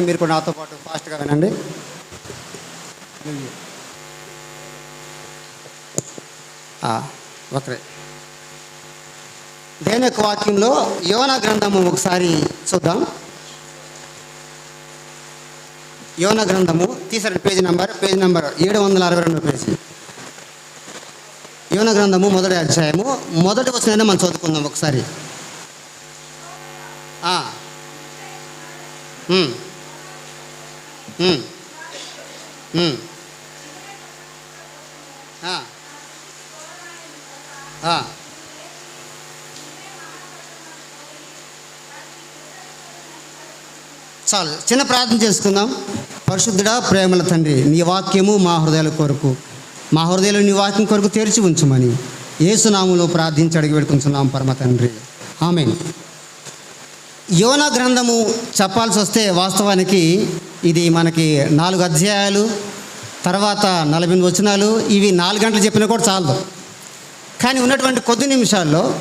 మీరు కూడా నాతో పాటు ఫాస్ట్గా వినండి. ఒకరే. దేని యొక్క వాక్యంలో యోన గ్రంథము ఒకసారి చూద్దాం. యోన గ్రంథము తీసారు పేజీ నెంబర్ పేజీ నెంబర్ ఏడు వందల అరవై రెండు పేజీ. యోన గ్రంథము మొదటి అధ్యాయము మొదటి వచ్చిన మనం చదువుకుందాం ఒకసారి ఆ. ఉమ్. ఉమ్. ఉమ్. ఆ. ఆ. Hmm. Hmm. చాలు చిన్న ప్రార్థన చేసుకుందాం. పరిశుద్ధుడా ప్రేమల తండ్రి నీ వాక్యము మా హృదయాల కొరకు మా హృదయాలు నీ వాక్యం కొరకు తెరిచి ఉంచమని ఏసునాములో ప్రార్థించి అడిగి పెట్టుకుంటున్నాం పరమ తండ్రి. ఆమె యోన గ్రంథము చెప్పాల్సి వస్తే వాస్తవానికి ఇది మనకి నాలుగు అధ్యాయాలు తర్వాత నలభై ఎనిమిది వచనాలు ఇవి నాలుగు గంటలు చెప్పినా కూడా చాలదు. కానీ ఉన్నటువంటి కొద్ది నిమిషాల్లో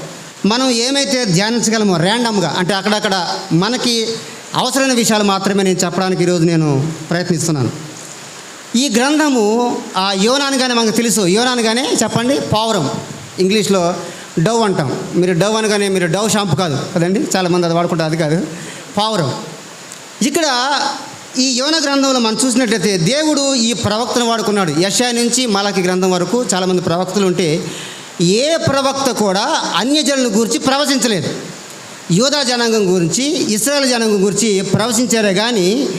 మనం ఏమైతే ధ్యానించగలమో ర్యాండమ్గా అంటే అక్కడక్కడ మనకి అవసరమైన విషయాలు మాత్రమే నేను చెప్పడానికి ఈరోజు నేను ప్రయత్నిస్తున్నాను. ఈ గ్రంథము ఆ యోనానుగానే మనకు తెలుసు. యోనానుగానే చెప్పండి? పావురం. ఇంగ్లీష్లో డవ్ అంటాం. మీరు డవ్ అనగానే మీరు డవ్ షాంపు కాదు. కదండి? చాలామంది అది వాడుకుంటారు అది కాదు. పావురం. ఇక్కడ ఈ యోన గ్రంథంలో మనం చూసినట్లయితే దేవుడు ఈ ప్రవక్తను వాడుకున్నాడు. యశా నుంచి మలకి గ్రంథం వరకు చాలామంది ప్రవక్తలు ఉంటే ఏ ప్రవక్త కూడా అన్యజనుల గురించి ప్రవచించలేదు. యూదా జనాంగం గురించి ఇస్రాయల్ జనాంగం గురించి ప్రవచించారే కానీ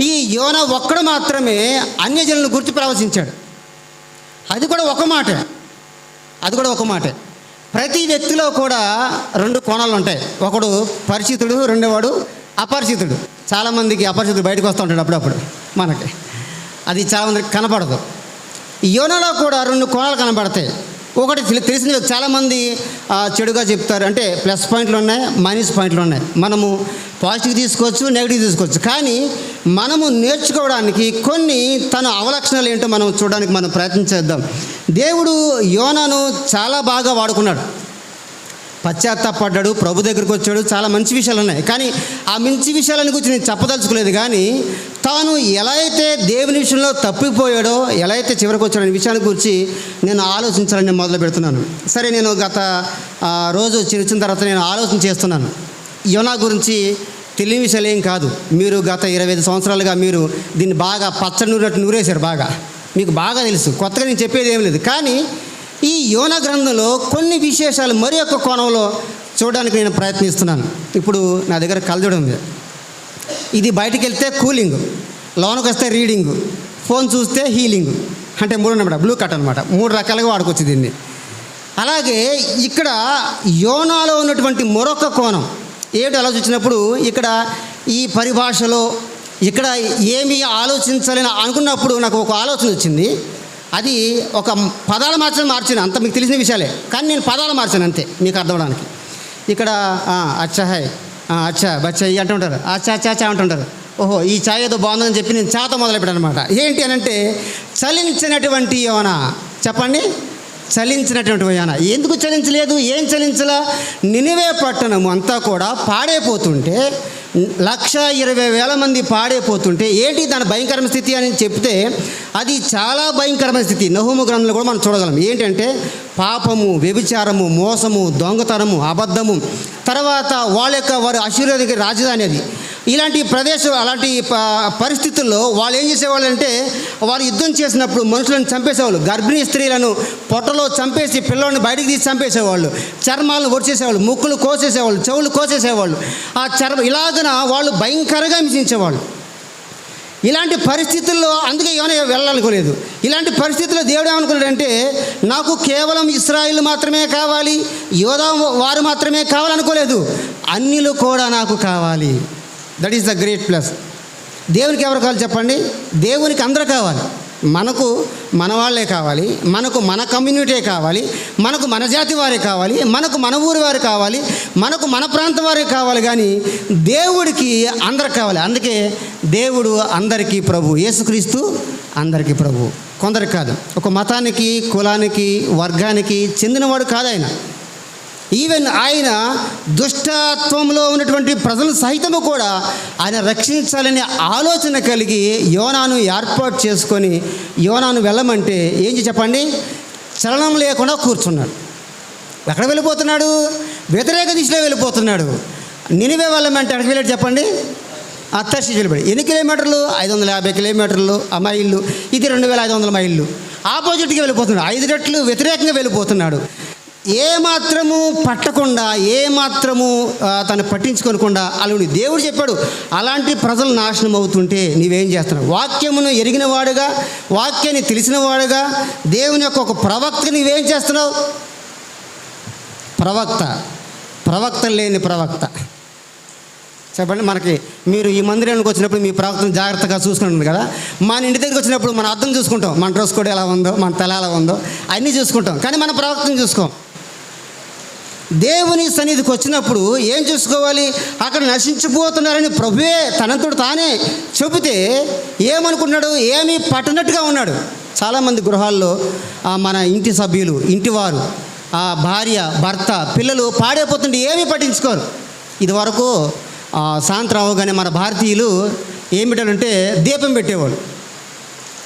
ఈ యోన ఒక్కడు మాత్రమే అన్యజనుల గురించి ప్రవచించాడు. అది కూడా ఒక మాట. అది కూడా ఒక మాటే. ప్రతి వ్యక్తిలో కూడా రెండు కోణాలు ఉంటాయి. ఒకడు పరిచితుడు రెండోవాడు అపరిచితుడు. చాలామందికి అపరిచితుడు బయటకు వస్తూ ఉంటాడు అప్పుడప్పుడు మనకి. అది చాలామందికి కనపడదు. యోనలో కూడా రెండు కోణాలు కనబడతాయి ఒకటి తెలిసిన చాలామంది చెడుగా చెప్తారు. అంటే ప్లస్ పాయింట్లు ఉన్నాయి మైనస్ పాయింట్లు ఉన్నాయి. మనము పాజిటివ్ తీసుకోవచ్చు నెగిటివ్ తీసుకోవచ్చు. కానీ మనము నేర్చుకోవడానికి కొన్ని తన అవలక్షణాలు ఏంటో మనం చూడడానికి మనం ప్రయత్నం చేద్దాం. దేవుడు యోనను చాలా బాగా వాడుకున్నాడు. పశ్చాత్తాపడ్డాడు ప్రభు దగ్గరికి వచ్చాడు. చాలా మంచి విషయాలు ఉన్నాయి. కానీ ఆ మంచి విషయాలని గురించి నేను చెప్పదలుచుకోలేదు. కానీ తాను ఎలా అయితే దేవుని విషయంలో తప్పిపోయాడో ఎలా అయితే చివరికి వచ్చాడనే విషయాన్ని గురించి నేను ఆలోచించాలని మొదలు పెడుతున్నాను. సరే నేను గత రోజు వచ్చి వచ్చిన తర్వాత నేను ఆలోచన చేస్తున్నాను. యోనా గురించి తెలియని విషయాలు ఏం కాదు. మీరు గత ఇరవై ఐదు సంవత్సరాలుగా మీరు దీన్ని బాగా పచ్చడి నూరినట్టు నూరేశారు బాగా. మీకు బాగా తెలుసు. కొత్తగా నేను చెప్పేది ఏం లేదు. కానీ ఈ యోన గ్రంథంలో కొన్ని విశేషాలు మరి యొక్క కోణంలో చూడడానికి నేను ప్రయత్నిస్తున్నాను. ఇప్పుడు నా దగ్గర కలజోడు ఉంది. ఇది బయటికి వెళ్తే కూలింగ్ లోనకు వస్తే రీడింగ్ ఫోన్ చూస్తే హీలింగ్ అంటే మూడు అన్నమాట బ్లూ కట్ అనమాట మూడు రకాలుగా వాడుకోవచ్చు దీన్ని. అలాగే ఇక్కడ యోనాలో ఉన్నటువంటి మరొక కోణం. ఏమిటి ఆలోచించినప్పుడు ఇక్కడ ఈ పరిభాషలో ఇక్కడ ఏమి ఆలోచించాలని అనుకున్నప్పుడు నాకు ఒక ఆలోచన వచ్చింది. అది ఒక పదాలు మార్చడం మార్చాను అంత మీకు తెలిసిన విషయాలే. కానీ నేను పదాలు మార్చాను అంతే మీకు అర్థమవడానికి ఇక్కడ అచ్చా హాయ్ అచ్చా బచ్చా ఇవి అంటుంటారు. అచ్చా అచ్చా అచ్చా అంటుంటారు. ఓహో ఈ ఛాయ్ ఏదో బాగుందని చెప్పి నేను చాతో మొదలుపెట్టాను అనమాట ఏంటి అని అంటే చలించినటువంటి యోన చెప్పండి. చలించినటువంటి యోన ఎందుకు చలించలేదు? ఏం చలించలా? నినివే పట్టణము అంతా కూడా పాడైపోతుంటే లక్ష ఇరవై వేల మంది పాడైపోతుంటే ఏంటి దాని భయంకరమైన స్థితి అని చెప్తే అది చాలా భయంకరమైన స్థితి. నహుము గ్రంథంలో కూడా మనం చూడగలం. ఏంటంటే పాపము వ్యభిచారము మోసము దొంగతనము అబద్ధము తర్వాత వాళ్ళ యొక్క వారి ఆశీర్వాదిక రాజధాని అది. ఇలాంటి ప్రదేశం అలాంటి ప- పరిస్థితుల్లో వాళ్ళు ఏం చేసేవాళ్ళు అంటే వాళ్ళు యుద్ధం చేసినప్పుడు మనుషులను చంపేసేవాళ్ళు. గర్భిణీ స్త్రీలను పొట్టలో చంపేసి పిల్లల్ని బయటికి తీసి చంపేసేవాళ్ళు. చర్మాలను ఒడిచేసేవాళ్ళు ముక్కులు కోసేసేవాళ్ళు చెవులు కోసేసేవాళ్ళు. ఆ చర్మ ఇలాగన వాళ్ళు భయంకరంగా హింసించేవాళ్ళు. ఇలాంటి పరిస్థితుల్లో అందుకే ఏమైనా వెళ్ళాలనుకోలేదు ఇలాంటి పరిస్థితుల్లో దేవుడు ఏమనుకున్నాడంటే నాకు కేవలం ఇస్రాయిల్ మాత్రమే కావాలి యోధా వారు మాత్రమే కావాలనుకోలేదు. అన్నిలు కూడా నాకు కావాలి. That is the great plus దేవునికి ఎవరు కావాలి చెప్పండి? దేవునికి అందరూ కావాలి. మనకు మన వాళ్ళే కావాలి. మనకు మన కమ్యూనిటీ కావాలి. మనకు మన జాతి వారే కావాలి. మనకు మన ఊరి వారు కావాలి. మనకు మన ప్రాంతం వారే కావాలి కానీ దేవుడికి అందరు కావాలి. అందుకే దేవుడు అందరికీ ప్రభు. యేసుక్రీస్తు అందరికీ ప్రభు. కొందరికి కాదు. ఒక మతానికి కులానికి వర్గానికి చెందినవాడు కాదు ఆయన. ఈవెన్ ఆయన దుష్టత్వంలో ఉన్నటువంటి ప్రజలు సహితము కూడా ఆయన రక్షించాలనే ఆలోచన కలిగి యోనాను ఏర్పాటు చేసుకొని యోనాను వెళ్ళమంటే ఏం చెప్పండి? చలనం లేకుండా కూర్చున్నాడు. ఎక్కడ వెళ్ళిపోతున్నాడు? వ్యతిరేక దిశలో వెళ్ళిపోతున్నాడు. నినివే వెళ్ళమంటే ఎక్కడికి వెళ్ళాడు చెప్పండి? అత్తర్షి వెళ్ళిపోయాడు. ఎన్ని కిలోమీటర్లు? ఐదు వందల యాభై కిలోమీటర్లు ఆ మైళ్ళు. ఇది రెండు వేల ఐదు వందల మైళ్ళు. ఆపోజిట్కి వెళ్ళిపోతున్నాడు. ఐదు రెట్లు వ్యతిరేకంగా వెళ్ళిపోతున్నాడు. ఏ మాత్రము పట్టకుండా ఏమాత్రము తను పట్టించుకోనకుండా అలాంటి దేవుడు చెప్పాడు అలాంటి ప్రజలు నాశనం అవుతుంటే నీవేం చేస్తున్నావు? వాక్యమును ఎరిగిన వాడుగా వాక్యాన్ని తెలిసిన వాడుగా దేవుని యొక్క ఒక ప్రవక్త నీవేం చేస్తున్నావు? ప్రవక్త ప్రవక్త లేని ప్రవక్త. చెప్పండి మనకి మీరు ఈ మందిరానికి వచ్చినప్పుడు మీ ప్రవక్తను జాగ్రత్తగా చూసుకుంటుంది కదా. మన ఇంటి దగ్గరికి వచ్చినప్పుడు మన అర్థం చూసుకుంటాం. మన డ్రెస్ కోడ్ ఎలా ఉందో మన తల ఎలా ఉందో అన్నీ చూసుకుంటాం. కానీ మన ప్రవక్తను చూసుకోం. దేవుని సన్నిధికి వచ్చినప్పుడు ఏం చూసుకోవాలి? అక్కడ నశించిపోతున్నారని ప్రభువే తనంతుడు తానే చెబితే ఏమనుకున్నాడు? ఏమీ పట్టనట్టుగా ఉన్నాడు. చాలామంది గృహాల్లో మన ఇంటి సభ్యులు ఇంటివారు ఆ భార్య భర్త పిల్లలు పాడైపోతుంటే ఏమీ పట్టించుకోరు. ఇదివరకు సాయంత్రం అవగానే మన భారతీయులు ఏమిటంటే దీపం పెట్టేవాళ్ళు.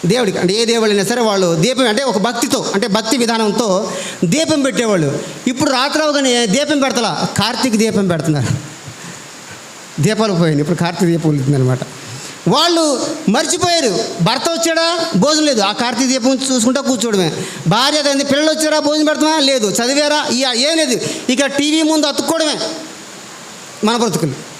దేవుడికి. అంటే ఏ దేవుడైనా సరే వాళ్ళు దీపం అంటే ఒక భక్తితో అంటే భక్తి విధానంతో దీపం పెట్టేవాళ్ళు. ఇప్పుడు రాత్రి అవగానే దీపం పెడతలా? కార్తీక దీపం పెడుతున్నారు. దీపాలు పోయింది ఇప్పుడు కార్తీక దీపం వెళ్తుందనమాట వాళ్ళు మర్చిపోయారు. భర్త వచ్చాడా? భోజనం లేదు. ఆ కార్తీక దీపం చూసుకుంటా కూర్చోవడమే. భార్య అయింది పిల్లలు వచ్చారా? భోజనం పెడతామా? లేదు. చదివారా? ఇక ఏం లేదు. ఇక టీవీ ముందు అతుక్కోవడమే. మన బ్రతుకులు.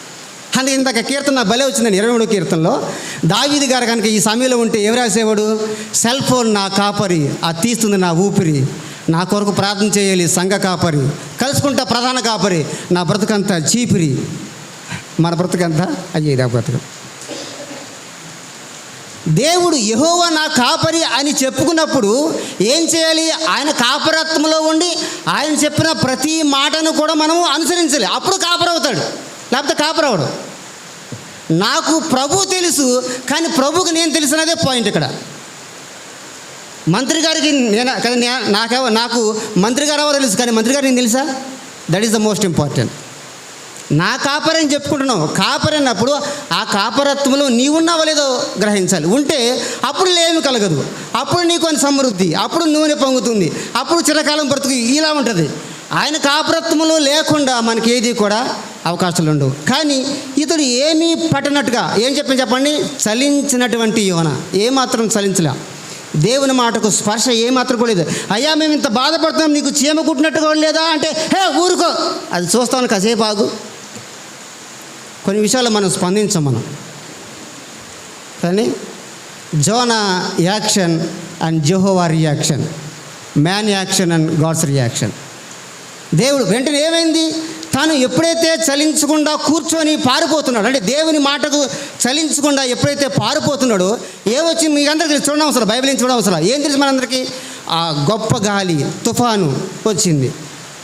అందుకే ఇంతక కీర్తన భలే వచ్చిందండి ఇరవై మూడు కీర్తనలో. దావీది గారు కనుక ఈ సమయంలో ఉంటే ఎవరు రాసేవాడు? సెల్ ఫోన్ నా కాపరి అది తీస్తుంది నా ఊపిరి. నా కొరకు ప్రార్థన చేయాలి సంఘ కాపరి. కలుసుకుంటా ప్రధాన కాపరి. నా బ్రతుకంతా చీపిరి. మన బ్రతుకంతా అయ్యేది ఆ బ్రతుకు. దేవుడు యెహోవా నా కాపరి అని చెప్పుకున్నప్పుడు ఏం చేయాలి? ఆయన కాపరత్వంలో ఉండి ఆయన చెప్పిన ప్రతి మాటను కూడా మనము అనుసరించాలి. అప్పుడు కాపరవుతాడు. లేకపోతే కాపరవడు నాకు ప్రభు తెలుసు కానీ ప్రభుకి నేను తెలిసినదే పాయింట్ ఇక్కడ. మంత్రి గారికి నేను కదా నాకే నాకు మంత్రి గారు ఎవరో తెలుసు కానీ మంత్రి గారు నేను తెలుసా? That is the most important నా కాపరని చెప్పుకుంటున్నావు. కాపరి అన్నప్పుడు ఆ కాపరత్వంలో నీవున్నావో లేదో గ్రహించాలి. ఉంటే అప్పుడు లేమి కలగదు. అప్పుడు నీకు అని సమృద్ధి అప్పుడు నూనె పొంగుతుంది అప్పుడు చిరకాలం బ్రతుకు ఇలా ఉంటుంది. ఆయన కాపరత్వంలో లేకుండా మనకి ఏది కూడా అవకాశాలు ఉండవు కానీ ఇతడు ఏమీ పట్టనట్టుగా ఏం చెప్పని చెప్పండి? చలించినటువంటి యోన. ఏమాత్రం చలించలే. దేవుని మాటకు స్పర్శ ఏమాత్రం కూడా లేదు. అయ్యా మేము ఇంత బాధపడుతున్నాం నీకు చీమ కుట్టినట్టుగా లేదా అంటే హే ఊరుకో. అది చూస్తాను కాసేపు ఆగు. కొన్ని విషయాలు మనం స్పందించాం మనం. కానీ Jonah action and Jehovah reaction. Man action and God's reaction. దేవుడు వెంటనే ఏమైంది? తాను ఎప్పుడైతే చలించకుండా కూర్చొని పారిపోతున్నాడు అంటే దేవుని మాటకు చలించకుండా ఎప్పుడైతే పారిపోతున్నాడో ఏమొచ్చి మీ అందరికీ చూడడం అవసరం బైబిల్ ఏం చూడడం అవసరం? ఏం తెలుసు మనందరికీ? ఆ గొప్ప గాలి తుఫాను వచ్చింది.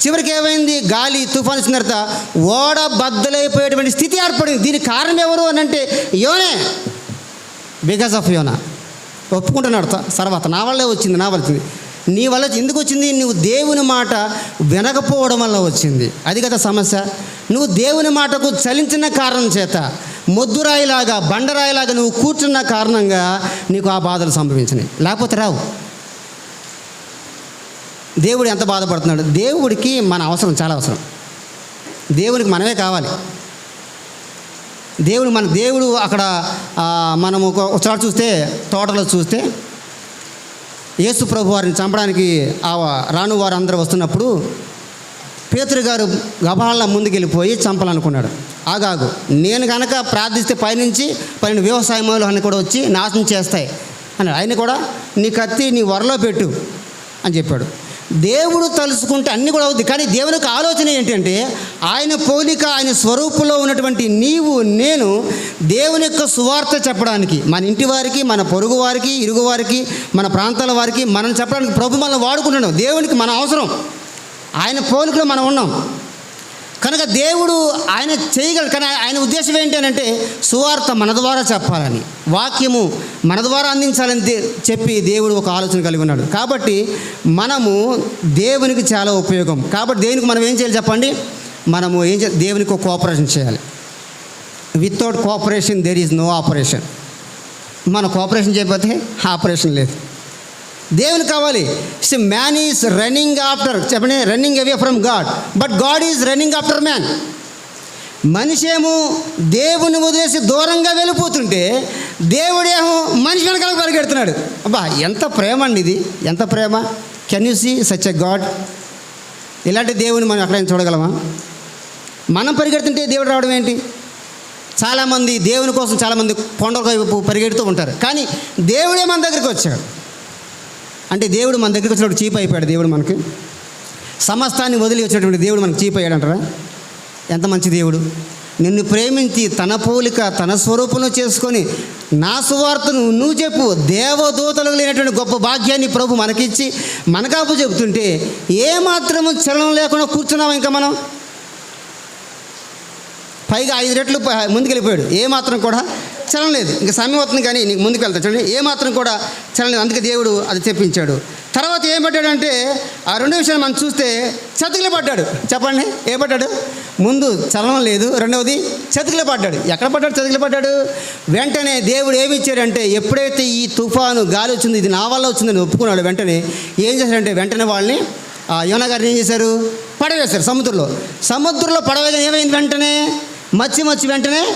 చివరికి ఏమైంది? గాలి తుఫాను వచ్చిన తర్వాత ఓడ బద్దలైపోయేటువంటి స్థితి ఏర్పడింది. దీనికి కారణం ఎవరు అని అంటే యోనే. బికాస్ ఆఫ్ యోనా. ఒప్పుకుంటున్నాడు తర్వాత నా వల్లే వచ్చింది నా వల్ల వచ్చింది. నీ వల్ల ఎందుకు వచ్చింది? నువ్వు దేవుని మాట వినకపోవడం వల్ల వచ్చింది. అది కదా సమస్య. నువ్వు దేవుని మాటకు చలించిన కారణం చేత మొద్దురాయిలాగా బండరాయిలాగా నువ్వు కూర్చున్న కారణంగా నీకు ఆ బాధలు సంభవించినాయి. లేకపోతే రావు. దేవుడు ఎంత బాధపడుతున్నాడు? దేవుడికి మన అవసరం చాలా అవసరం. దేవునికి మనమే కావాలి. దేవుడు మన దేవుడు అక్కడ మనము మనం ఒక ఒకసారి చూస్తే తోటలో చూస్తే యేసు ప్రభు వారిని చంపడానికి ఆ రాను వారు అందరూ వస్తున్నప్పుడు పేతురు గారు గబాళ్ళ ముందుకెళ్ళిపోయి చంపాలనుకున్నాడు. ఆగాగు నేను కనుక ప్రార్థిస్తే పైనుంచి పైన వ్యవసాయములు అన్నీ కూడా వచ్చి నాశనం చేస్తాయి. అన్నాడు ఆయన కూడా నీ కత్తి నీ వరలో పెట్టు అని చెప్పాడు. దేవుడు తలుసుకుంటే అన్నీ కూడా అవుద్ది. కానీ దేవునికి ఆలోచన ఏంటంటే ఆయన పోలిక ఆయన స్వరూపంలో ఉన్నటువంటి నీవు నేను దేవుని యొక్క సువార్త చెప్పడానికి మన ఇంటి వారికి మన పొరుగు వారికి ఇరుగు వారికి మన ప్రాంతాల వారికి మనం చెప్పడానికి ప్రభు మనం వాడుకుంటున్నాం. దేవునికి మన అవసరం. ఆయన పోలికలో మనం ఉన్నాం. కనుక దేవుడు ఆయన చేయగలడు కానీ ఆయన ఉద్దేశం ఏంటి అని అంటే సువార్త మన ద్వారా చెప్పాలని వాక్యము మన ద్వారా అందించాలని చెప్పి దేవుడు ఒక ఆలోచన కలిగి ఉన్నాడు. కాబట్టి మనము దేవునికి చాలా ఉపయోగం. కాబట్టి దేవునికి మనం ఏం చేయాలి చెప్పండి? మనము ఏం దేవునికి ఒక కోఆపరేషన్ చేయాలి. Without cooperation there is no operation మన కోఆపరేషన్ చేయకపోతే ఆపరేషన్ లేదు. దేవుని కావాలి. See man is running after చెప్పండి running away from God but God is running after man మనిషి ఏమో దేవుని వదిలేసి దూరంగా వెళ్ళిపోతుంటే దేవుడేమో మనిషి వెనకాల పరిగెడుతున్నాడు. అబ్బా ఎంత ప్రేమ అండి ఇది. ఎంత ప్రేమ. Can you see such a God ఇలాంటి దేవుని మనం ఎక్కడైనా చూడగలమా? మనం పరిగెడుతుంటే దేవుడు రావడం ఏంటి? చాలామంది దేవుని కోసం చాలామంది కొండల వైపు పరిగెడుతూ ఉంటారు. కానీ దేవుడే మన దగ్గరికి వచ్చాడు. అంటే దేవుడు మన దగ్గరికి వచ్చినప్పుడు చీప్ అయిపోయాడు దేవుడు మనకి. సమస్తాన్ని వదిలి వచ్చినటువంటి దేవుడు మనకు చీప్ అయ్యాడు అంటారా ఎంత మంచి దేవుడు. నిన్ను ప్రేమించి తన పోలిక తన స్వరూపంలో చేసుకొని నా సువార్తను నువ్వు చెప్పు. దేవదూతలు లేనటువంటి గొప్ప భాగ్యాన్ని ప్రభు మనకిచ్చి మనకాపు చెబుతుంటే ఏమాత్రము చలనం లేకుండా కూర్చున్నాం ఇంకా మనం? పైగా ఐదు రెట్లు ముందుకెళ్ళిపోయాడు. ఏ మాత్రం కూడా చలనం లేదు. ఇంకా సమయం అవుతుంది కానీ నీకు ముందుకు వెళ్తా. చూడండి ఏమాత్రం కూడా చలనం లేదు. అందుకే దేవుడు అది చెప్పించాడు. తర్వాత ఏం పడ్డాడంటే ఆ రెండో విషయాలు మనం చూస్తే చతుకులు పడ్డాడు. చెప్పండి ఏ పడ్డాడు? ముందు చలనం లేదు. రెండవది చతుకులు పడ్డాడు. ఎక్కడ పడ్డాడు? చతుకులు పడ్డాడు? వెంటనే దేవుడు ఏమి ఇచ్చాడంటే ఎప్పుడైతే ఈ తుఫాను గాలి వచ్చింది ఇది నా వల్ల వచ్చిందని ఒప్పుకున్నాడు వెంటనే ఏం చేశాడంటే వెంటనే వాళ్ళని ఆ యోన గారిని ఏం చేశారు? పడవేశారు సముద్రంలో. సముద్రంలో పడవేగా ఏమైంది వెంటనే? మచ్చి మచ్చి వెంటనే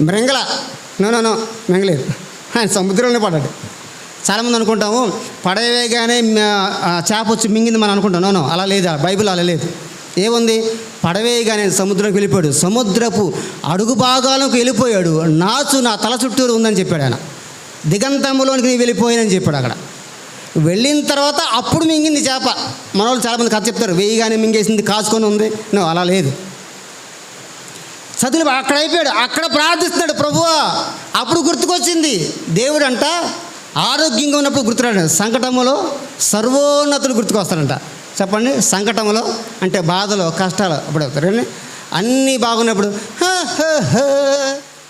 మృంగళ నో నో మింగలేదు ఆయన సముద్రంలో పడ్డాడు చాలామంది అనుకుంటాము పడవేగానే చేప వచ్చి మింగింది మనం అనుకుంటాం. నో అలా లేదా? బైబిల్ అలా లేదు. ఏముంది? పడవేయగానే సముద్రంకి వెళ్ళిపోయాడు. సముద్రపు అడుగు భాగాలకు వెళ్ళిపోయాడు. నాచు నా తల చుట్టూరు ఉందని చెప్పాడు ఆయన. దిగంతములోనికి నీ వెళ్ళిపోయానని చెప్పాడు అక్కడ. వెళ్ళిన తర్వాత అప్పుడు మింగింది చేప. మన వాళ్ళు చాలామంది కథ చెప్తారు. వేయిగానే మింగేసింది కాచుకొని ఉంది. నో అలా లేదు. సతులు అక్కడ అయిపోయాడు. అక్కడ ప్రార్థిస్తున్నాడు ప్రభువా అప్పుడు గుర్తుకొచ్చింది. దేవుడు అంట ఆరోగ్యంగా ఉన్నప్పుడు గుర్తురాడు. సంకటములో సర్వోన్నతులు గుర్తుకొస్తాడంట. చెప్పండి సంకటములో అంటే బాధలో కష్టాలు. అప్పుడు అవుతారు కానీ అన్నీ బాగున్నప్పుడు "హ, హ"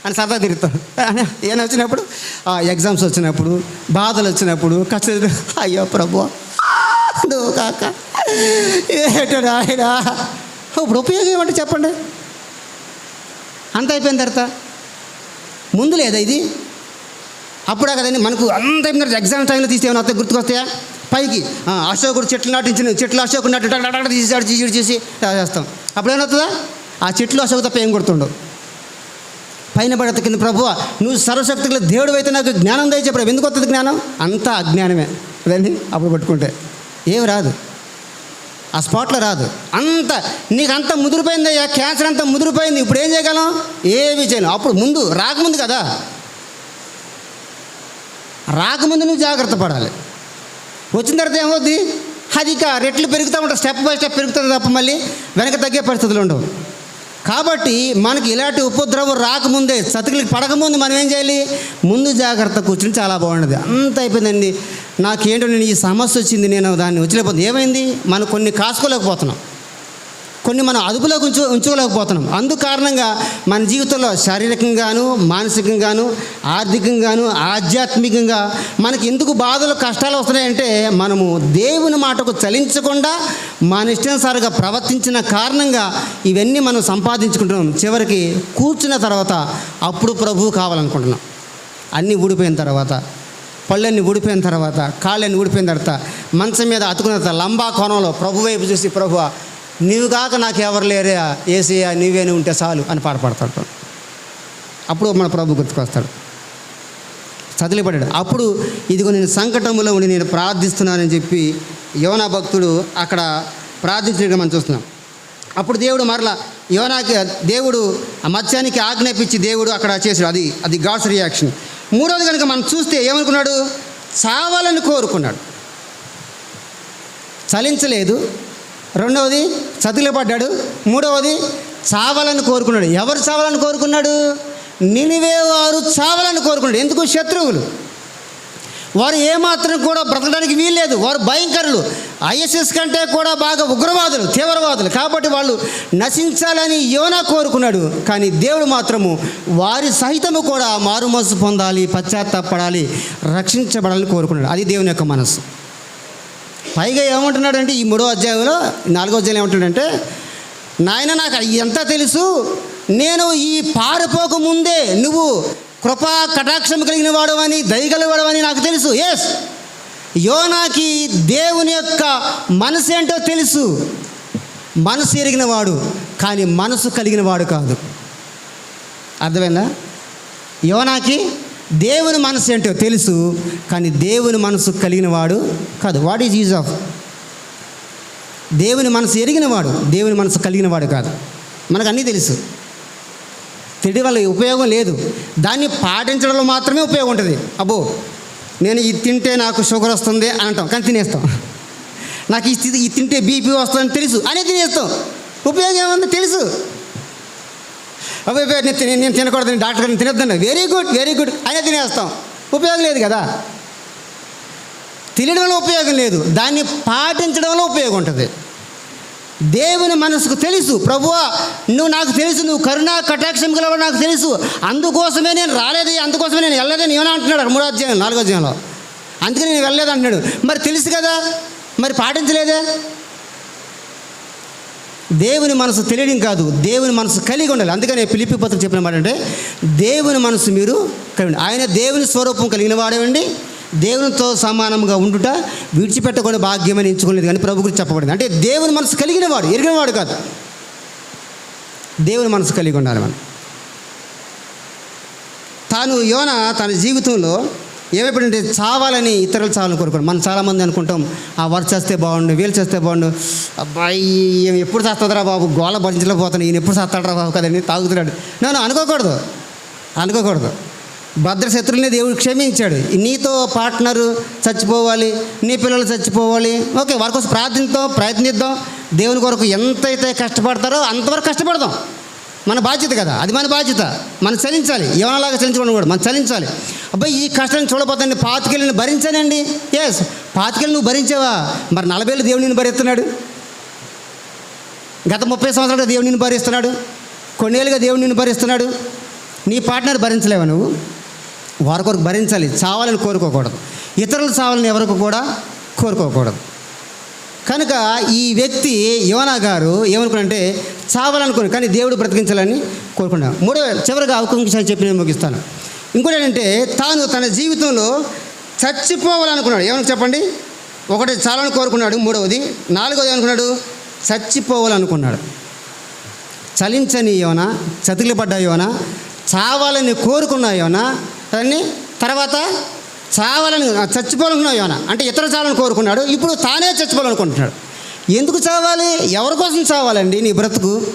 అని సరదా తిరుగుతాడు. ఏమైనా వచ్చినప్పుడు? ఆ, ఎగ్జామ్స్ వచ్చినప్పుడు బాధలు వచ్చినప్పుడు కష్టాలు అయ్యో ప్రభు. నువ్వు కాక. ఏటడు ఆయన. ఇప్పుడు ఉపయోగం ఏమంటే చెప్పండి. అంత అయిపోయిన తర్వాత ముందు లేదా ఇది? అప్పుడే కదండి మనకు అంత అయిపోయిన తర్వాత ఎగ్జామ్ టైంలో తీస్తే ఏమైనా గుర్తుకొస్తాయా? పైకి. ఆ, అశోకుడు చెట్లు నాటించిన చెట్లు అశోకుడు నాటి టక్ తీసేసాడు చీచి చేసి చేస్తాం. అప్పుడు ఏమవుతుందా ఆ చెట్లు అశోకు తప్ప ఏం గుర్తుండవు పైన పడత కింద ప్రభు నువ్వు సర్వశక్తిలో దేవుడు అయితే నాకు జ్ఞానం దయచేప్పుడు ఎందుకు వస్తుంది జ్ఞానం? అంతా అజ్ఞానమే. అదండి అప్పుడు పట్టుకుంటే. ఏం రాదు. ఆ స్పాట్లో రాదు. అంత నీకు అంత ముదిరిపోయిందయ్యా క్యాన్సర్ అంతా ముదిరిపోయింది ఇప్పుడు ఏం చేయగలం? ఏమి చేయను అప్పుడు ముందు రాకముందు కదా? రాకముందు నువ్వు జాగ్రత్త పడాలి. వచ్చిన తర్వాత ఏమవుద్ది? అది ఇక రెట్లు పెరుగుతూ ఉంటాయి స్టెప్ బై స్టెప్ పెరుగుతుంది తప్ప మళ్ళీ వెనక తగ్గే పరిస్థితులు ఉండవు. కాబట్టి మనకి ఇలాంటి ఉపద్రవం రాకముందే చతుకులకి పడకముందు మనం ఏం చేయాలి? ముందు జాగ్రత్త కూర్చుని చాలా బాగుండదు. అంత అయిపోయిందండి. నాకేంటో నేను ఈ సమస్య వచ్చింది నేను దాన్ని వచ్చలేకపోతుంది ఏమైంది? మనం కొన్ని కాసుకోలేకపోతున్నాం. కొన్ని మనం అదుపులోకి ఉంచు ఉంచుకోలేకపోతున్నాం. అందు కారణంగా మన జీవితంలో శారీరకంగాను మానసికంగాను ఆర్థికంగాను ఆధ్యాత్మికంగా మనకి ఎందుకు బాధలు కష్టాలు వస్తున్నాయంటే మనము దేవుని మాటకు చలించకుండా మన ఇష్టానుసారిగా ప్రవర్తించిన కారణంగా ఇవన్నీ మనం సంపాదించుకుంటున్నాం. చివరికి కూర్చున్న తర్వాత అప్పుడు ప్రభువు కావాలనుకుంటున్నాం. అన్నీ ఊడిపోయిన తర్వాత పళ్ళన్నీ ఊడిపోయిన తర్వాత కాళ్ళన్నీ ఊడిపోయిన తర్వాత మంచం మీద అతుకున్న తర్వాత లంబా కోణంలో ప్రభు వైపు చూసి ప్రభు నీవు కాక నాకు ఎవరు లేరే? ఏసయ్యా నీవేని ఉంటే చాలు అని పాట పాడతాడు. అప్పుడు మన ప్రభు గుర్తుకొస్తాడు. చదిలిపడ్డాడు అప్పుడు ఇదిగో నేను సంకటములో ఉండి నేను ప్రార్థిస్తున్నానని చెప్పి యోన భక్తుడు అక్కడ ప్రార్థించడం మనం చూస్తున్నాం. అప్పుడు దేవుడు మరలా యోనాకి దేవుడు ఆ మత్స్యానికి ఆజ్ఞాపించి దేవుడు అక్కడ చేశాడు. అది అది గాడ్స్ రియాక్షన్. మూడవది కనుక మనం చూస్తే ఏమనుకున్నాడు? చావాలని కోరుకున్నాడు. చలించలేదు. రెండవది చతికిలపడ్డాడు మూడవది చావాలని కోరుకున్నాడు. ఎవరు చావాలని కోరుకున్నాడు? నినివే వారు చావాలని కోరుకున్నాడు. ఎందుకు? శత్రువులు. వారు ఏమాత్రం కూడా బ్రతకడానికి వీల్లేదు. వారు భయంకరులు. ఐఎస్ఎస్ కంటే కూడా బాగా ఉగ్రవాదులు తీవ్రవాదులు. కాబట్టి వాళ్ళు నశించాలని యోనా కోరుకున్నాడు. కానీ దేవుడు మాత్రము వారి సహితము కూడా మారుమనసు పొందాలి పశ్చాత్తాపడాలి రక్షించబడాలని కోరుకున్నాడు. అది దేవుని యొక్క మనసు. పైగా ఏమంటున్నాడంటే ఈ మూడో అధ్యాయంలో నాలుగో అధ్యాయం ఏమంటున్నాడంటే నాయన నాకు ఎంత తెలుసు? నేను ఈ పారిపోక ముందే నువ్వు కృపా కటాక్షం కలిగిన వాడవని దయగలవాడవని నాకు తెలుసు. ఎస్ యోనాకి దేవుని యొక్క మనసు ఏంటో తెలుసు. మనసు ఎరిగిన వాడు కానీ మనసు కలిగిన వాడు కాదు. అర్థమైందా? యోనాకి దేవుని మనసు ఏంటో తెలుసు కానీ దేవుని మనసు కలిగిన వాడు కాదు. వాట్ ఈజ్ యూజ్ ఆఫ్ దేవుని మనసు ఎరిగిన వాడు దేవుని మనసు కలిగిన వాడు కాదు. మనకు అన్నీ తెలుసు. తిడి వల్ల ఉపయోగం లేదు. దాన్ని పాటించడంలో మాత్రమే ఉపయోగం ఉంటుంది. అబ్బో నేను ఇది తింటే నాకు షుగర్ వస్తుంది అని అంటాం. కానీ తినేస్తాం. నాకు ఇది ఇది తింటే బీపీ వస్తుందని తెలుసు. అనే తినేస్తాం. ఉపయోగం ఏముంది? తెలుసు. అబ్బో నేను నేను తినకూడదని డాక్టర్ గారిని తినొద్దండి. వెరీ గుడ్ వెరీ గుడ్ అనే తినేస్తాం. ఉపయోగం లేదు కదా. తినడంలో ఉపయోగం లేదు. దాన్ని పాటించడంలో ఉపయోగం ఉంటుంది. దేవుని మనసుకు తెలుసు. ప్రభువా నువ్వు నాకు తెలుసు నువ్వు కరుణ కటాక్షం గలవాడు నాకు తెలుసు. అందుకోసమే నేను రాలేదు అందుకోసమే నేను వెళ్ళలేదని ఏమన్నా అంటున్నాడు? మూడో అధ్యాయం నాలుగో అధ్యాయంలో. అందుకని నేను వెళ్ళలేదు అంటున్నాడు. మరి తెలుసు కదా? మరి పాటించలేదే? దేవుని మనసు తెలియడం కాదు. దేవుని మనసు కలిగి ఉండాలి. అందుకని పిలిపి పత్రిక చెప్పిన మాట అంటే దేవుని మనసు మీరు కలిగి ఆయన దేవుని స్వరూపం కలిగిన వాడేవండి? దేవునితో సమానంగా ఉండుట విడిచిపెట్టకుండా భాగ్యమని ఎంచుకోలేదు కానీ ప్రభు గురించి చెప్పబడింది. అంటే దేవుని మనసు కలిగిన వాడు ఎరిగిన వాడు కాదు. దేవుని మనసు కలిగి ఉండాలి మనం. తాను యోన తన జీవితంలో ఏమైపోయిందంటే చావాలని ఇతరులు చావాలని కోరుకోండి మనం చాలామంది అనుకుంటాం ఆ వర్క్ చేస్తే బాగుండు వీలు చేస్తే బాగుండు. అబ్బాయి ఎప్పుడు చేస్తుందిరా బాబు? గోళ భరించలేకపోతాను ఈయన ఎప్పుడు చేస్తాడరా బాబు? కదండి తాగుతున్నాడు. నేను అనుకోకూడదు. అనుకోకూడదు. భద్రశత్రువుని దేవుడు క్షమించాడు. నీతో పార్ట్నర్ చచ్చిపోవాలి నీ పిల్లలు చచ్చిపోవాలి. ఓకే వారి కోసం ప్రార్థిద్దాం ప్రయత్నిద్దాం. దేవుని కొరకు ఎంతైతే కష్టపడతారో అంతవరకు కష్టపడదాం. మన బాధ్యత కదా అది మన బాధ్యత. మనం చలించాలి ఏమనలాగా చలించకుండా కూడా మనం చలించాలి. అబ్బాయి ఈ కష్టాన్ని చూడబోతాన్ని పాతికెళ్ళని భరించానండి. ఎస్ పాతికెళ్ళి నువ్వు భరించావా? మరి నలభైలు దేవుడు నిన్ను భరిస్తున్నాడు. గత ముప్పై సంవత్సరాలుగా దేవుడు భరిస్తున్నాడు. కొన్నేళ్ళుగా దేవుడు నిన్ను భరిస్తున్నాడు. నీ పార్ట్నర్ భరించలేవా నువ్వు? వారి కొరకు భరించాలి. చావాలని కోరుకోకూడదు. ఇతరులు చావాలని ఎవరికి కూడా కోరుకోకూడదు. కనుక ఈ వ్యక్తి యోనా గారు ఏమనుకున్నంటే చావాలనుకుని కానీ దేవుడు బ్రతికించాలని కోరుకున్నాడు మూడో చివరిగా ఒక చెప్పి నేను ముగిస్తాను. ఇంకోటి ఏంటంటే తాను తన జీవితంలో చచ్చిపోవాలనుకున్నాడు. ఏమని చెప్పండి? ఒకటి చాలని కోరుకున్నాడు మూడవది నాలుగవది అనుకున్నాడు చచ్చిపోవాలనుకున్నాడు. చలించని యోన చతికిలపడ్డ యోన చావాలని కోరుకున్న యోన దాన్ని తర్వాత చావాలని చచ్చిపోవాలనుకున్న యోన. అంటే ఇతర చావాలని కోరుకున్నాడు. ఇప్పుడు తానే చచ్చిపోవాలనుకుంటున్నాడు. ఎందుకు చావాలి? ఎవరి కోసం చావాలండి నీ బ్రతుకు?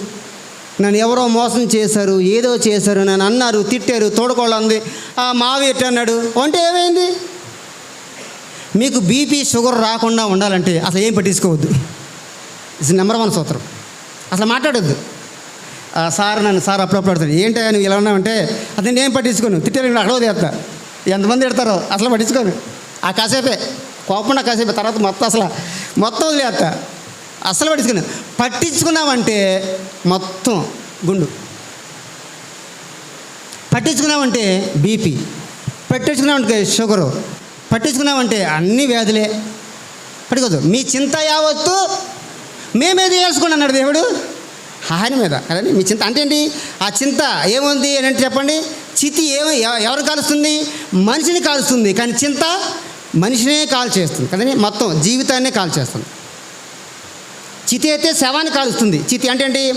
నన్ను ఎవరో మోసం చేశారు ఏదో చేశారు నన్ను అన్నారు తిట్టారు తోడుకోళ్ళంది ఆ మావి ఎట్టు అన్నాడు? అంటే ఏమైంది? మీకు బీపీ షుగర్ రాకుండా ఉండాలంటే అసలు ఏం పట్టించుకోవద్దు. ఇట్స్ నెంబర్ వన్ సూత్రం. అసలు మాట్లాడొద్దు. సార్ నన్ను సార్ అప్పుడప్పుడు అడుగుతాడు ఏంటో నువ్వు ఇలా ఉన్నావంటే అది ఏం పట్టించుకోను తిట్టారు నేను అడవ చేస్తా. ఎంతమంది ఎడతారో అసలు పట్టించుకోను. ఆ కాసేపే కోపం నా కాసేపే తర్వాత మొత్తం అసలు మొత్తం వదిలేస్తా. అసలు పట్టించుకున్నా పట్టించుకున్నామంటే మొత్తం గుండు. పట్టించుకున్నామంటే బీపీ. పట్టించుకున్నామంటే షుగరు. పట్టించుకున్నామంటే అన్ని వ్యాధులే. పట్టుకోదు మీ చింత యావత్తు మేమేది వేసుకున్నాడు అన్నాడు దేవుడు. ఆయన మీద. కదండి మీ చింత అంటే ఏంటి? ఆ చింత ఏముంది అని అంటే చెప్పండి. చితి ఏమి ఎవరిని ఎవరు కాలుస్తుంది? మనిషిని కాలుస్తుంది. కానీ చింత మనిషినే కాల్ చేస్తుంది కదండి? మొత్తం జీవితాన్నే కాల్ చేస్తుంది చితి అయితే శవాన్ని కాలుస్తుంది. చితి అంటే ఏంటి?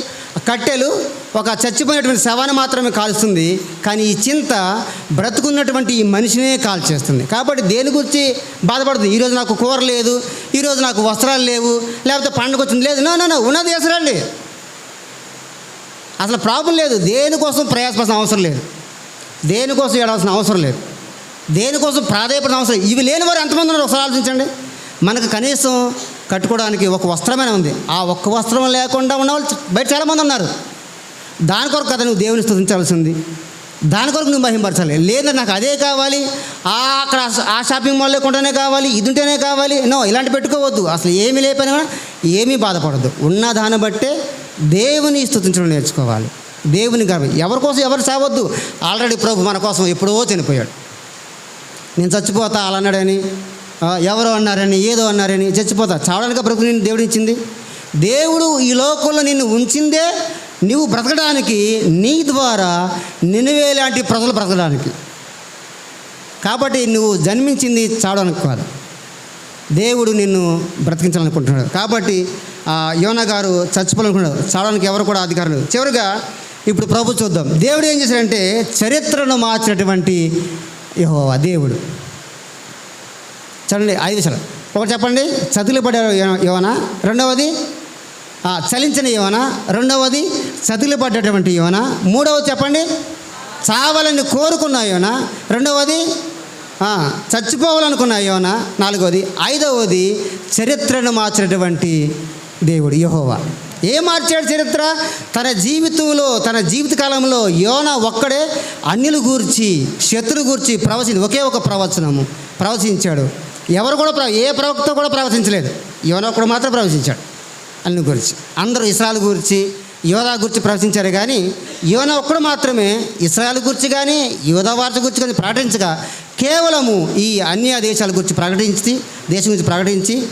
కట్టెలు ఒక చచ్చిపోయినటువంటి శవాన్ని మాత్రమే కాలుస్తుంది. కానీ ఈ చింత బ్రతుకున్నటువంటి ఈ మనిషినే కాల్చేస్తుంది. కాబట్టి దేని గురించి బాధపడుతుంది? ఈరోజు నాకు కూర లేదు. ఈరోజు నాకు వస్త్రాలు లేవు. లేకపోతే పండుగ వచ్చింది. లేదు. నో నో ఉన్నది వేసరండి అసలు ప్రాబ్లం లేదు. దేనికోసం ప్రయాసపడాల్సిన అవసరం లేదు. దేనికోసం ఏడాల్సిన అవసరం లేదు. దేనికోసం ప్రాధాయపడిన అవసరం ఇవి లేని వారు ఎంతమంది ఉన్నారు? ఒకసారి ఆలోచించండి. మనకు కనీసం కట్టుకోవడానికి ఒక వస్త్రమైన ఉంది. ఆ ఒక్క వస్త్రం లేకుండా ఉన్నవాళ్ళు బయట చాలామంది ఉన్నారు. దాని కొరకు కదా నువ్వు దేవుని స్థుతించాల్సింది. దాని కొరకు నువ్వు మహింపరచాలి. లేదా నాకు అదే కావాలి. ఆ అక్కడ ఆ షాపింగ్ మాల్ లేకుండానే కావాలి. ఇది ఉంటేనే కావాలి. నో ఇలాంటి పెట్టుకోవద్దు. అసలు ఏమీ లేపని కూడా ఏమీ బాధపడద్దు. ఉన్న దాన్ని బట్టే దేవుని స్థుతించడం నేర్చుకోవాలి. దేవుని గర్వం ఎవరి కోసం ఎవరు చావద్దు. ఆల్రెడీ ప్రభు మన కోసం ఎప్పుడో చనిపోయాడు. నేను చచ్చిపోతా అలా అన్నాడని ఎవరో అన్నారని ఏదో అన్నారని చచ్చిపోతా. చావడానికి ప్రభు నేను దేవుడు ఇచ్చింది దేవుడు ఈ లోకంలో నిన్ను ఉంచిందే నువ్వు బ్రతకడానికి నీ ద్వారా నినువే లాంటి ప్రజలు బ్రతకడానికి. కాబట్టి నువ్వు జన్మించింది చావడానికి కాదు. దేవుడు నిన్ను బ్రతికించాలనుకుంటున్నాడు. కాబట్టి యోన గారు చచ్చిపోవాలనుకున్నారు చావడానికి ఎవరు కూడా అధికారులు చివరిగా ఇప్పుడు ప్రభు చూద్దాం. దేవుడు ఏం చేశాడంటే చరిత్రను మార్చినటువంటి యెహోవా దేవుడు. చూడండి ఐదు విషయాలు ఒకటి చెప్పండి. చతులుపడే యోన. రెండవది చలించిన యోన. రెండవది చతులుపడ్డటువంటి యోన. మూడవది చెప్పండి. చావాలని కోరుకున్న యోన. రెండవది చచ్చిపోవాలనుకున్న యోన. నాలుగవది ఐదవది చరిత్రను మార్చినటువంటి దేవుడు యహోవా. ఏ మార్చాడు చరిత్ర? తన జీవితంలో తన జీవిత కాలంలో యోన ఒక్కడే అన్యులు గూర్చి శత్రు గూర్చి ప్రవచించి ఒకే ఒక ప్రవచనము ప్రవచించాడు. ఎవరు కూడా ప్ర ఏ ప్రవక్త కూడా ప్రవచించలేదు. యోన ఒక్కడు మాత్రం ప్రవచించాడు అన్ని గురించి. అందరూ ఇస్రాయల్ గురించి యోధా గురించి ప్రవచించారు కానీ యోన ఒక్కడు మాత్రమే ఇస్రాయల్ గురించి కానీ యోధా వార్త గురించి కానీ ప్రకటించగా కేవలము ఈ అన్య దేశాల గురించి ప్రకటించి దేశం గురించి ప్రకటించి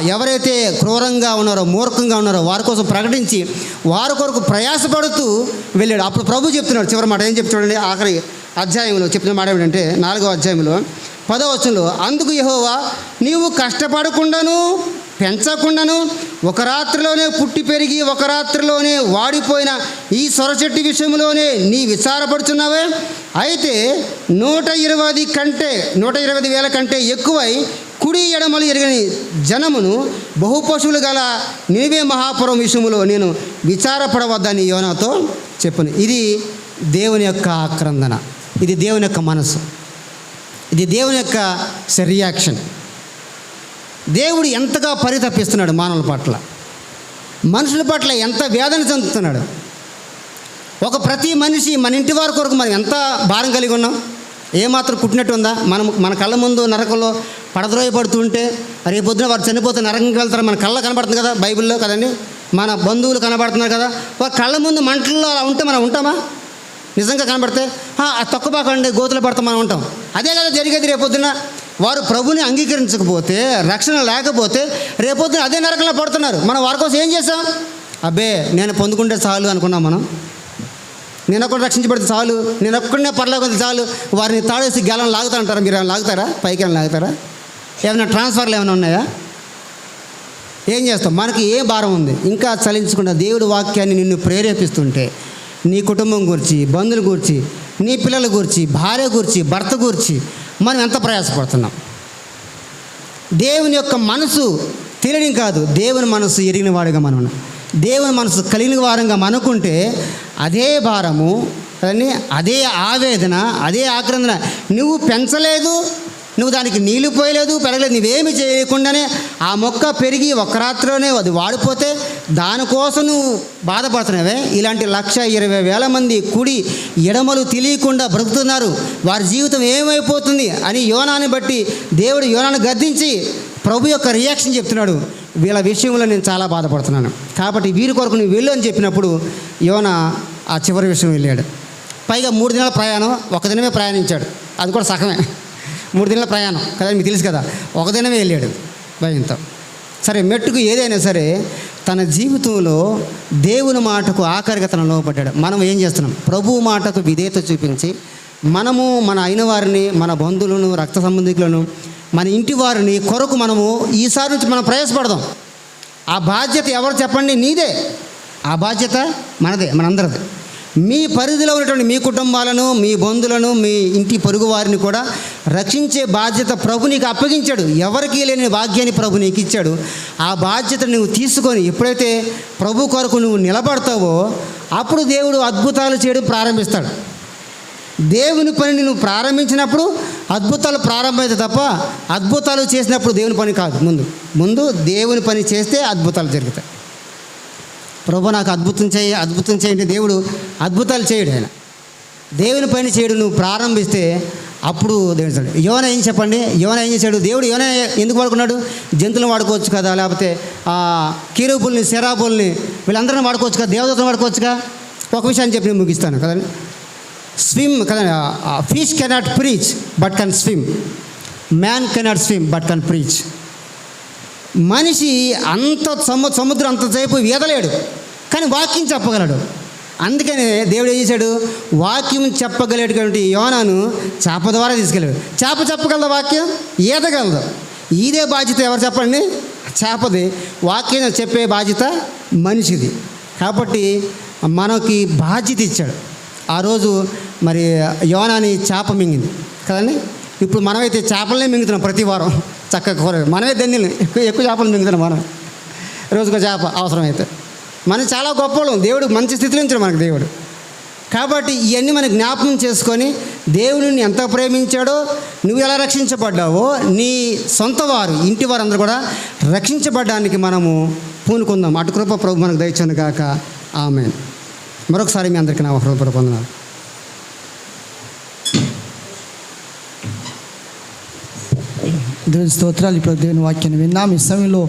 ఎవరైతే క్రూరంగా ఉన్నారో మూర్ఖంగా ఉన్నారో వారి కోసం ప్రకటించి వారి కొరకు ప్రయాసపడుతూ వెళ్ళాడు. అప్పుడు ప్రభు చెప్తున్నాడు చివరి మాట ఏం చెప్తున్నాడండి ఆఖరి అధ్యాయంలో చెప్పిన మాట ఏమిటంటే నాలుగో అధ్యాయంలో పదవచనంలో అందుకు యహోవా నీవు కష్టపడకుండాను పెంచకుండాను ఒక రాత్రిలోనే పుట్టి పెరిగి ఒక రాత్రిలోనే వాడిపోయిన ఈ సొరచెట్టు విషయంలోనే నీ విచారపడుతున్నావే అయితే నూట ఇరవై కంటే నూట ఇరవై వేల కంటే ఎక్కువై కుడి ఎడమలు ఎరగని జనమును బహుపశువులు గల నినివే మహాపురం విషయంలో నేను విచారపడవద్దని యోనాతో చెప్పను. ఇది దేవుని యొక్క ఆక్రందన. ఇది దేవుని యొక్క మనసు. ఇది దేవుని యొక్క రియాక్షన్ దేవుడు ఎంతగా పరితపిస్తున్నాడు మానవుల పట్ల. మనుషుల పట్ల ఎంత వేదన చెందుతున్నాడు. ఒక ప్రతి మనిషి మన ఇంటి వారి కొరకు మనం ఎంత భారం కలిగి ఉన్నాం? ఏమాత్రం కుట్టినట్టు ఉందా? మనం మన కళ్ళ ముందు నరకంలో పడద్రోయబడుతుంటే రేపొద్దున వారు చనిపోతే నరకంకి వెళ్తారు మన కళ్ళ కనబడుతుంది కదా బైబిల్లో కదండి. మన బంధువులు కనబడుతున్నారు కదా. వారి కళ్ళ ముందు మంటల్లో అలా ఉంటే మనం ఉంటామా? నిజంగా కనబడితే "ఆ, గోతులు పడతాం మనం ఉంటాం. అదే కదా జరిగేది రేపొద్దున. వారు ప్రభుని అంగీకరించకపోతే రక్షణ లేకపోతే రేపొద్దున అదే నరకంలో పడుతున్నారు. మనం వారి కోసం ఏం చేసాం అబ్బే నేను పొందుకుంటే చాలు అనుకున్నాం మనం. నేను ఒక్కడు రక్షించబడితే చాలు. నేను ఒక్కడనే పర్లేకపోతే చాలు. వారిని తాడేసి గెలం లాగుతా అంటారా? మీరు ఏమైనా లాగుతారా? పైకి ఏమైనా లాగుతారా? ఏమైనా ట్రాన్స్ఫర్లు ఏమైనా ఉన్నాయా? ఏం చేస్తాం? మనకి ఏ భారం ఉంది? ఇంకా చలించకుండా దేవుడి వాక్యాన్ని నిన్ను ప్రేరేపిస్తుంటే నీ కుటుంబం గురించి బంధువుల గురించి నీ పిల్లల గురించి భార్య గురించి భర్త గురించి మనం ఎంత ప్రయాసపడుతున్నాం? దేవుని యొక్క మనసు తెలియడం కాదు. దేవుని మనసు ఎరిగిన వాడిగా మనం దేవుని మనసు కలిగిన వారంగా మనకుంటే అదే భారము అదే ఆవేదన అదే ఆక్రందన. నువ్వు పెంచలేదు నువ్వు దానికి నీళ్ళు పోయలేదు పెరగలేదు నువ్వేమి చేయకుండానే ఆ మొక్క పెరిగి ఒక రాత్రిలోనే అది వాడిపోతే దానికోసం నువ్వు బాధపడుతున్నావే? ఇలాంటి లక్ష ఇరవై వేల మంది కుడి ఎడమలు తెలియకుండా బ్రతుకుతున్నారు. వారి జీవితం ఏమైపోతుంది అని యోనాన్ని బట్టి దేవుడు యోనాను గద్దించి ప్రభు యొక్క రియాక్షన్ చెప్తున్నాడు. వీళ్ళ విషయంలో నేను చాలా బాధపడుతున్నాను. కాబట్టి వీరి కొరకు నువ్వు వెళ్ళు అని చెప్పినప్పుడు యోన ఆ చివరి విషయం వెళ్ళాడు. పైగా మూడు దినాల ప్రయాణం ఒక దినమే ప్రయాణించాడు. అది కూడా సగమే. మూడు దినాల ప్రయాణం. కదా మీకు తెలుసు కదా. ఒక దినమే వెళ్ళాడు భయంతో. సరే మెట్టుకు ఏదైనా సరే తన జీవితంలో దేవుని మాటకు ఆఖరిగా తన లోపడ్డాడు మనం ఏం చేస్తున్నాం? ప్రభు మాటకు విధేయత చూపించి మనము మన అయిన వారిని మన బంధువులను రక్త సంబంధికులను మన ఇంటి వారిని కొరకు మనము ఈసారి నుంచి మనం ప్రయాసపడదాం. ఆ బాధ్యత ఎవరు చెప్పండి? నీదే. ఆ బాధ్యత మనదే మనందరిది. మీ పరిధిలో ఉన్నటువంటి మీ కుటుంబాలను మీ బంధువులను మీ ఇంటి పొరుగు వారిని కూడా రక్షించే బాధ్యత ప్రభు నీకు అప్పగించాడు. ఎవరికి లేని భాగ్యాన్ని ప్రభు నీకు ఇచ్చాడు. ఆ బాధ్యత నువ్వు తీసుకొని ఎప్పుడైతే ప్రభు కొరకు నువ్వు నిలబడతావో అప్పుడు దేవుడు అద్భుతాలు చేయడం ప్రారంభిస్తాడు. దేవుని పనిని నువ్వు ప్రారంభించినప్పుడు అద్భుతాలు ప్రారంభమైతే తప్ప అద్భుతాలు చేసినప్పుడు దేవుని పని కాదు. ముందు ముందు దేవుని పని చేస్తే అద్భుతాలు జరుగుతాయి. ప్రభు నాకు అద్భుతం చేయ అద్భుతం చేయండి. దేవుడు అద్భుతాలు చేయడు ఆయన. దేవుని పని చేయడు నువ్వు ప్రారంభిస్తే అప్పుడు దేవుడు ఇస్తాడు. యోన ఏం చెప్పండి? యోన ఏం చేశాడు? దేవుడు యోన ఎందుకు వాడుకున్నాడు? జంతువులను వాడుకోవచ్చు కదా లేకపోతే కీరూపుల్ని శరాపుల్ని వీళ్ళందరిని వాడుకోవచ్చు కదా దేవదూతలను వాడుకోవచ్చుగా? ఒక విషయాన్ని చెప్పి నేను ముగిస్తాను కదండి స్విమ్ కదా fish cannot preach but can swim. Man cannot swim but can preach. మనిషి అంత సము సముద్రం అంతసేపు ఈదలేడు కానీ వాక్యం చెప్పగలడు. అందుకనే దేవుడు ఏం చేశాడు? వాక్యం చెప్పగలేటువంటి యోనాను చేప ద్వారా తీసుకెళ్ళాడు. చేప చెప్పగలదు వాక్యం? ఈదగలదు ఇదే బాధ్యత ఎవరు చెప్పండి చేపది. వాక్యం చెప్పే బాధ్యత మనిషిది. కాబట్టి మనకి బాధ్యత ఇచ్చాడు. ఆ రోజు మరి యోనాని చేప మింగింది. కదండి? ఇప్పుడు మనమైతే చేపలనే మింగుతున్నాం ప్రతి వారం. చక్కగా కూర. మనమే దన్నిలు ఎక్కువ ఎక్కువ చేపలు మింగుతున్నాం మనం. రోజుకో చేప అవసరమైతే. మనం చాలా గొప్పవాళ్ళం. దేవుడు మంచి స్థితిలో ఉంచాడు మనకు దేవుడు. కాబట్టి ఇవన్నీ మనకు జ్ఞాపకం చేసుకొని దేవుడిని ఎంత ప్రేమించాడో నువ్వు ఎలా రక్షించబడ్డావో నీ సొంత వారు ఇంటి వారందరూ కూడా రక్షించబడ్డానికి మనము పూనుకుందాం. అటు కృప ప్రభు మనకు దయచను కాక ఆమె మరొకసారి మీ అందరికీ నా హృదయపడ వందనాలు. దేవుని స్తోత్రాలు ఇప్పుడు దేవుని వాక్యాన్ని విన్నాం. ఈ సమయంలో